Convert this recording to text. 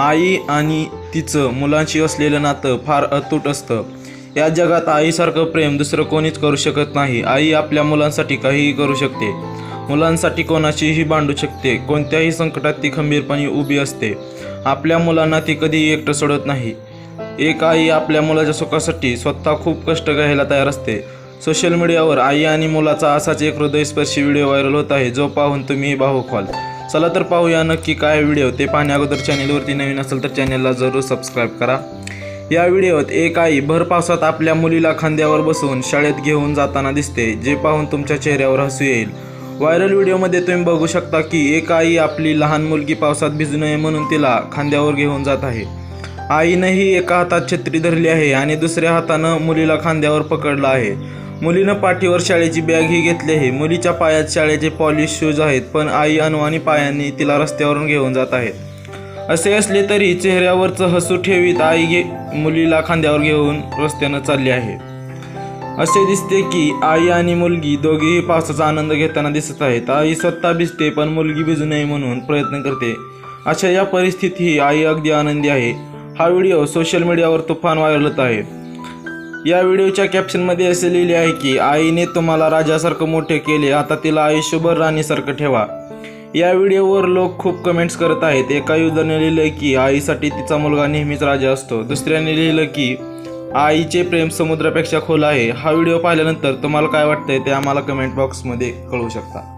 आई आणि तिचं मुलांशी असलेलं नातं फार अतूट असतं. या जगात आईसारखं प्रेम दुसरं कोणीच करू शकत नाही. आई आपल्या मुलांसाठी काहीही करू शकते. मुलांसाठी कोणाशीही भांडू शकते. कोणत्याही संकटात ती खंबीरपणे उभी असते. आपल्या मुलांना ती कधीही एकटं सोडत नाही. एक आई आपल्या मुलाच्या सुखासाठी स्वतः खूप कष्ट घ्यायला तयार असते. सोशल मीडियावर आई आणि मुलाचा असाच एक हृदयस्पर्शी व्हिडिओ व्हायरल होत आहे. जो पाहून तुम्ही भावुक व्हाल. चला तर पाहूया नक्की काय व्हिडिओ ते पाहण्या अगोदर चॅनेलवरती नवीन असेल तर चॅनेलला जरूर सबस्क्राईब करा. या व्हिडिओत एक आई भर पावसात आपल्या मुलीला खांद्यावर बसवून शाळेत घेऊन जाताना दिसते जे पाहून तुमच्या चेहऱ्यावर हसू येईल. व्हायरल व्हिडिओमध्ये तुम्ही बघू शकता की एक आई आपली लहान मुलगी पावसात भिजू नये म्हणून तिला खांद्यावर घेऊन जात आहे. आईनंही एका हातात छत्री धरली आहे आणि दुसऱ्या हातानं मुलीला खांद्यावर पकडलं आहे. मुलीनं पाठीवर शाळेची बॅग ही घेतली आहे. मुलीच्या पायात शाळेचे पॉलिश शूज आहेत पण आई अनवाणी पायांनी तिला रस्त्यावरून घेऊन जात आहेत. असे असले तरी चेहऱ्यावरचं हसू ठेवीत आई घे मुलीला खांद्यावर घेऊन रस्त्यानं चालली आहे. असे दिसते की आई आणि मुलगी दोघेही पावसाचा आनंद घेताना दिसत आहेत. आई स्वतः भिजते पण मुलगी भिजू नये म्हणून प्रयत्न करते. अशा या परिस्थितीही आई अगदी आनंदी आहे. हा व्हिडिओ सोशल मीडियावर तुफान व्हायरल होत आहे. या व्हिडिओच्या कॅप्शनमध्ये असे लिहिले आहे की आईने तुम्हाला राजासारखं मोठे केले. आता तिला आयुष्यभर राणीसारखं ठेवा. या व्हिडिओवर लोक खूप कमेंट्स करत आहेत. एका युजरने लिहिलं की आईसाठी तिचा मुलगा नेहमीच राजा असतो. दुसऱ्याने लिहिलं की आईचे प्रेम समुद्रापेक्षा खोल आहे. हा व्हिडिओ पाहिल्यानंतर तुम्हाला काय वाटतंय ते आम्हाला कमेंट बॉक्समध्ये कळवू शकता.